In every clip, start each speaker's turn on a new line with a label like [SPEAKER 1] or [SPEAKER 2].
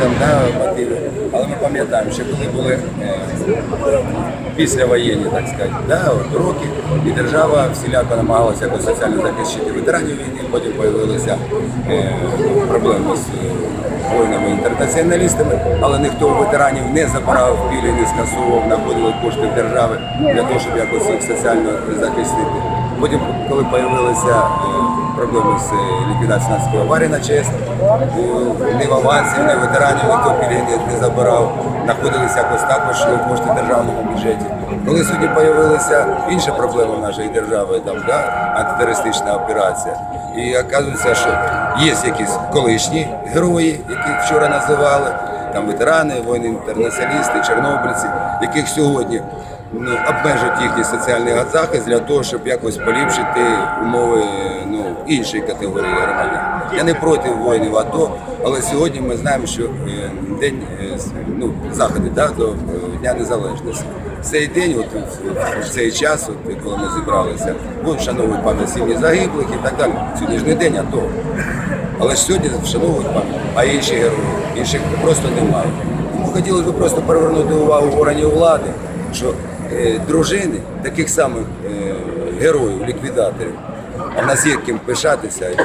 [SPEAKER 1] там да, мотиви. Але ми пам'ятаємо, що коли були е, післявоєнні, так сказати, да, от, роки, і держава всіляко намагалася якось соціально захистити ветеранів війни, потім з'явилися е, проблеми з е, воїнами-інтернаціоналістами, але ніхто ветеранів не забирав пілі, не скасовував, знаходили кошти держави для того, щоб якось їх соціально захистити. Потім, коли з'явилися е, проблеми з е, ліквідацією наслідків аварії на ЧАЕС, е, ні в авансів, ні ветеранів ніхто пільги не, забирав, знаходилися якось також кошти державному бюджеті. Коли сьогодні з'явилися інші проблеми в нашої держави, там, да, антитерористична операція, і оказується, що є якісь колишні герої, яких вчора називали, там ветерани, воїни-інтернаціоналісти, чорнобильці, яких сьогодні ну, обмежують їхній соціальний захист для того, щоб якось поліпшити умови ну, іншої категорії громадян. Я не проти воїнів АТО, але сьогодні ми знаємо, що е, день е, ну, заходи да, до е, Дня Незалежності. Цей день, от, в- цей час, от, коли ми зібралися, будуть вшановують пам'ять сім'ї загиблих і так далі. Сьогодні ж не день АТО. Але ж сьогодні вшановують пам'ять, а інші герої, інших просто немає. Хотілося б просто привернути увагу органів влади, що дружини таких самих е, героїв, ліквідаторів, а в нас є ким пишатися. І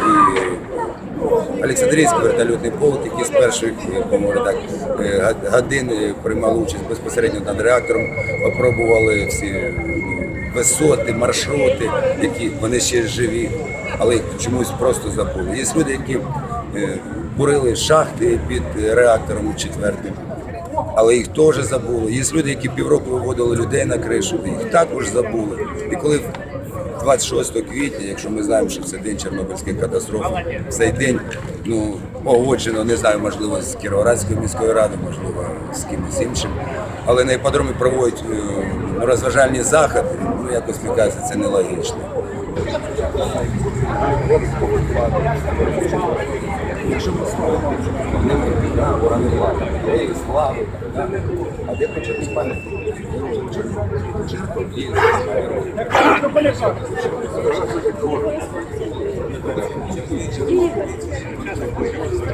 [SPEAKER 1] Олександрійський вертольотний полк, який з перших е, так, е, годин е, приймали участь безпосередньо над реактором, опробували всі е, висоти, маршрути, які вони ще живі, але їх чомусь просто забули. Є люди, які е, бурили шахти під реактором четвертим. Але їх теж забули. Є люди, які півроку виводили людей на кришу, їх також забули. І коли 26 квітня, якщо ми знаємо, що це день Чорнобильської катастрофи, цей день ну, погоджено, не знаю, можливо, з Кіровоградською міською радою, можливо, з кимось іншим. Але на іпподромі проводять е, розважальні заходи, ну якось мені кажеться, це нелогічно. Якщо ми не да, влади, ідеї слави, а де почати пам'ятник?